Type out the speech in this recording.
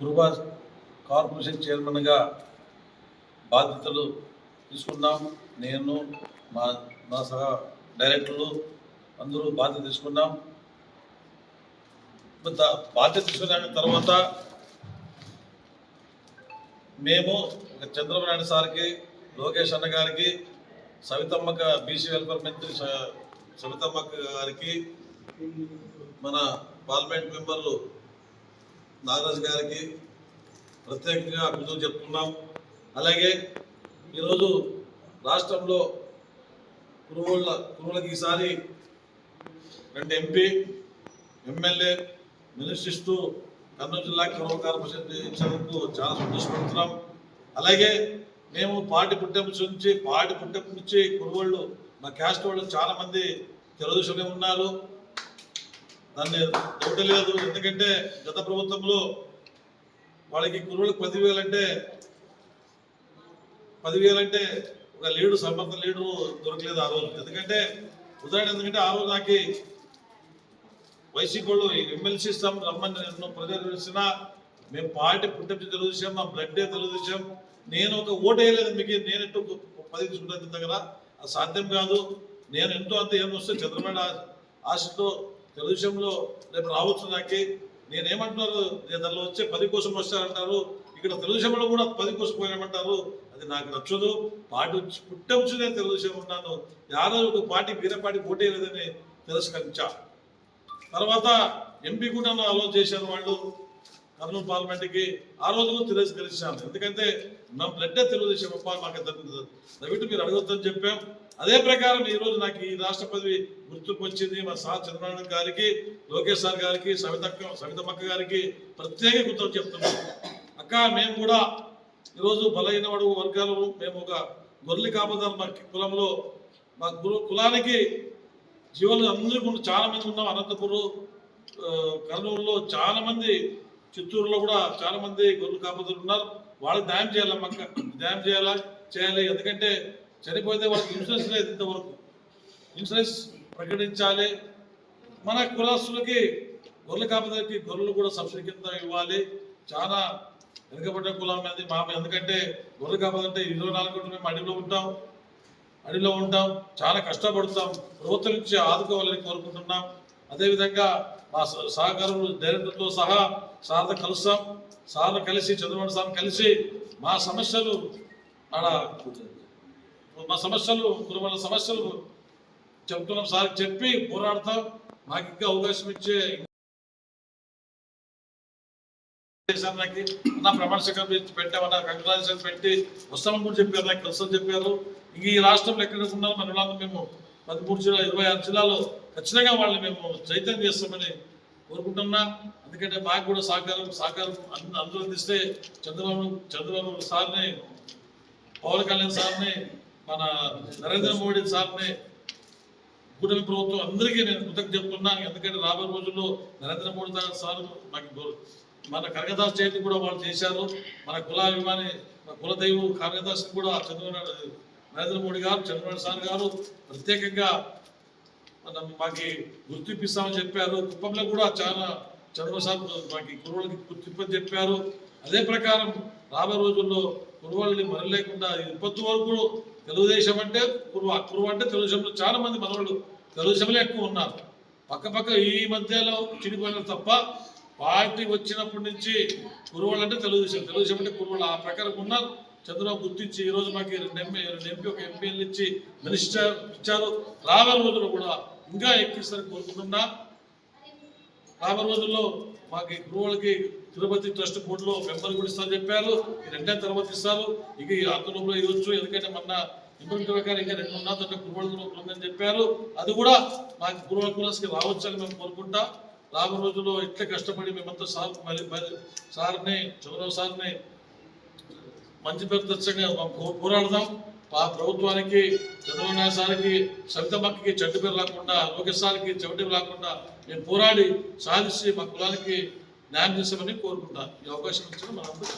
Kuruba corporation చైర్మన్గా బాధ్యతలు తీసుకున్నాం నేను మా మా సహా డైరెక్టర్లు అందరూ బాధ్యత తీసుకున్నాం. బాధ్యత తీసుకున్న తర్వాత మేము ఒక చంద్రబాబు నాయుడు సార్కి లోకేష్ అన్న గారికి సవితమ్మక బీసీ వెల్ఫేర్ మంత్రి స- సవితమ్మక్క గారికి మన పార్లమెంట్ మెంబర్లు నాగరాజు గారికి ప్రత్యేకంగా అభివృద్ధి చెప్తున్నాం. అలాగే ఈరోజు రాష్ట్రంలో కురువుల కురువులకి ఈసారి రెండు ఎంపీ ఎమ్మెల్యే మినిస్ట్రిస్తూ కర్నూలు జిల్లా కురువ కార్పొరేషన్ ఇచ్చినందుకు చాలా సంతోషపడుతున్నాం. అలాగే మేము పాటి పుట్టెంపు నుంచి పాటి పుట్టెంపు నుంచి కురువళ్ళు మా క్యాస్ట్ వాళ్ళు చాలామంది తెలుగుదేశంలో ఉన్నారు. దాన్ని డౌట్ లేదు. ఎందుకంటే గత ప్రభుత్వంలో వాళ్ళకి కురువులకు పదివేలంటే పదివేలంటే ఒక లీడు సమర్థ లీడు దొరకలేదు ఆ రోజు. ఎందుకంటే ఉదాహరణ ఎందుకంటే ఆ రోజు నాకు వైసీపీ వాళ్ళు ఎమ్మెల్సీ ఇస్తాం రమ్మని ఎన్నో ప్రజలు పిలిచినా మేము పార్టీ పుట్టించి తెలుగుదేశం మా బ్లడ్ తెలుగుదేశం. నేను ఒక ఓటు వేయలేదు మీకు నేను ఎంతో పది తీసుకుంటాను దగ్గర అది సాధ్యం కాదు. నేను ఎంతో అంత ఏం వస్తే చంద్రబాబు ఆశతో తెలుగుదేశంలో రేపు రావచ్చు నాకే నేనేమంటున్నారు? నేను దానిలో వచ్చే పది కోసం వస్తారంటారు. ఇక్కడ తెలుగుదేశంలో కూడా పది కోసం పోయామంటారు. అది నాకు నచ్చదు. పార్టీ వచ్చి- పుట్టవచ్చు నేను తెలుగుదేశం ఉన్నాను. యారో ఒక పార్టీ వీరపాటి పోటీ లేదని తిరస్కరించా. తర్వాత ఎంపీ కూడా నన్ను అలో చేశారు వాళ్ళు. కర్నూలు పార్లమెంట్కి ఆ రోజు కూడా తిరస్కరించాను ఎందుకంటే నా బ్లడ్డే తెలుగుదేశం అప్ప మాకు దగ్గర మీరు అడగొద్దని చెప్పాం. అదే ప్రకారం ఈ రోజు నాకు ఈ రాష్ట్ర పదవి గుర్తుకు వచ్చింది మా సా చంద్రబాబు గారికి లోకేష్ సార్ గారికి సవితక్క సవితమ్మక్క గారికి ప్రత్యేక గుర్తు చెప్తున్నాం. అక్క మేము కూడా ఈరోజు బలహీన అడుగు వర్గాలు మేము ఒక గొర్రెలు కాపుదారు మా కులంలో మా కుల- కులానికి జీవులు అందరికీ చాలా మంది ఉన్నాం. అనంతపురం కర్నూలులో చాలా మంది చిత్తూరులో కూడా చాలా మంది గొర్రెలు కాపుతులు ఉన్నారు. వాళ్ళకి న్యాయం చేయాలి అమ్మక్క న్యాయం చేయాలా? చేయాలి. ఎందుకంటే చనిపోతే వాళ్ళకి ఇన్సూరెన్స్ లేదు ఇంతవరకు. ఇన్సూరెన్స్ ప్రకటించాలి. మన కులస్తులకి గొర్రెల కాపుదలకి గొర్రెలు కూడా సబ్సిడీ కింద ఇవ్వాలి. చాలా వెనుకబడ్డ కులం అనేది మా ఎందుకంటే గొర్రెల కాపుదంటే ఇరవై నాలుగు గంటలు మేము అడవిలో ఉంటాం. అడవిలో ఉంటాం. చాలా కష్టపడతాం. ప్రభుత్వం నుంచి ఆదుకోవాలని కోరుకుంటున్నాం. అదేవిధంగా మా స- సహకారులు డైరెక్టర్తో సహా సార్లు కలుస్తాం. సార్లు కలిసి చంద్రబాబు సార్ కలిసి మా సమస్యలు ఆడ మా సమస్యలు కుటుంబాల సమస్యలు చెప్తున్నాం. సార్ చెప్పి పోరాడతాం. మాకు ఇంకా అవకాశం ఇచ్చే చేశారు నాకు నా ప్రమాణ స్వీకారం పెట్టామన్నా కంగ్రాచులేషన్ పెట్టి వస్తామని కూడా చెప్పారు. నాకు కలిసి చెప్పారు. ఇంక ఈ రాష్ట్రంలో ఎక్కడ ఉన్నారు మన మేము పదమూడు జిల్లా ఇరవై ఆరు జిల్లాలో ఖచ్చితంగా వాళ్ళని మేము చైతన్యం చేస్తామని కోరుకుంటున్నా. ఎందుకంటే మాకు కూడా సహకారం సహకారం అంద- అందరూ అందిస్తే చంద్రబాబు చంద్రబాబు సార్ని పవన్ కళ్యాణ్ సార్ని మన నరేంద్ర మోడీ సార్ని కూటమి ప్రభుత్వం అందరికీ నేను కృతజ్ఞత చెప్తున్నా ఎందుకంటే రాబోయే రోజుల్లో నరేంద్ర మోడీ సార్ మాకు మన కనకదాస్ జయంతి కూడా వాళ్ళు చేశారు. మన కులాభిమాని మన కులదైవం కనకదాస్ కూడా చంద్రబాబు నరేంద్ర మోడీ గారు చంద్రబాబు సార్ గారు ప్రత్యేకంగా మాకి గుర్తింపు ఇస్తామని చెప్పారు. కుప్పంలో కూడా చాలా చంద్రబాబు మాకు మాకి కురువులకి గుర్తింపు అని చెప్పారు. అదే ప్రకారం రాబోయే రోజుల్లో కురువుల్ని మరలేకుండా ఇప్పటి వరకు తెలుగుదేశం అంటే కురువ కురువ అంటే తెలుగుదేశంలో చాలా మంది మనవాళ్ళు తెలుగుదేశంలో ఎక్కువ ఉన్నారు. పక్క పక్క ఈ మధ్యలో చిడిపోయిన తప్ప పార్టీ వచ్చినప్పటి నుంచి కురువాళ్ళు అంటే తెలుగుదేశం తెలుగుదేశం అంటే కురువాళ్ళు ఆ ప్రకారం ఉన్నారు. చంద్రబాబు గుర్తించి ఈ రోజు మాకు రెండు ఎంపీ రెండు ఎంపీ ఒక ఎంపీలు ఇచ్చి మినిస్టర్ ఇచ్చారు. రాబోయే రోజుల్లో కూడా ఇంకా ఎక్కిస్తారని కోరుకుంటున్నా. రాబోయే రోజుల్లో మాకు గురువులకి తిరుపతి ట్రస్ట్ బోర్డులో మెంబర్ కూడా ఇస్తారని చెప్పారు. రెండే తర్వాత ఇస్తారు. ఇక ఈ ఆందోళనలో ఇవ్వచ్చు. ఎందుకంటే మొన్న ఇబ్బంది ప్రకారం ఇంకా రెండు ఉన్నదంటే గురువుల ఉందని చెప్పారు. అది కూడా మాకు గురువుల కులస్కి రావచ్చని మేము కోరుకుంటా. రాబోయే రోజుల్లో ఇట్లా కష్టపడి మేమంతా సార్ మరి సార్ని చంద్రబాబు సార్ని మంచి పేరు తెచ్చగా పోరాడదాం. ఆ ప్రభుత్వానికి చంద్రబాబు నాయుడు సార్కి సవితమ్మకి చెడ్డ పేరు రాకుండా లోకేష్ సార్కి రాకుండా మేము పోరాడి సాధించి మా కులానికి న్యాయం చేశామని కోరుకుంటా. ఈ అవకాశం ఇచ్చిన మనందరూ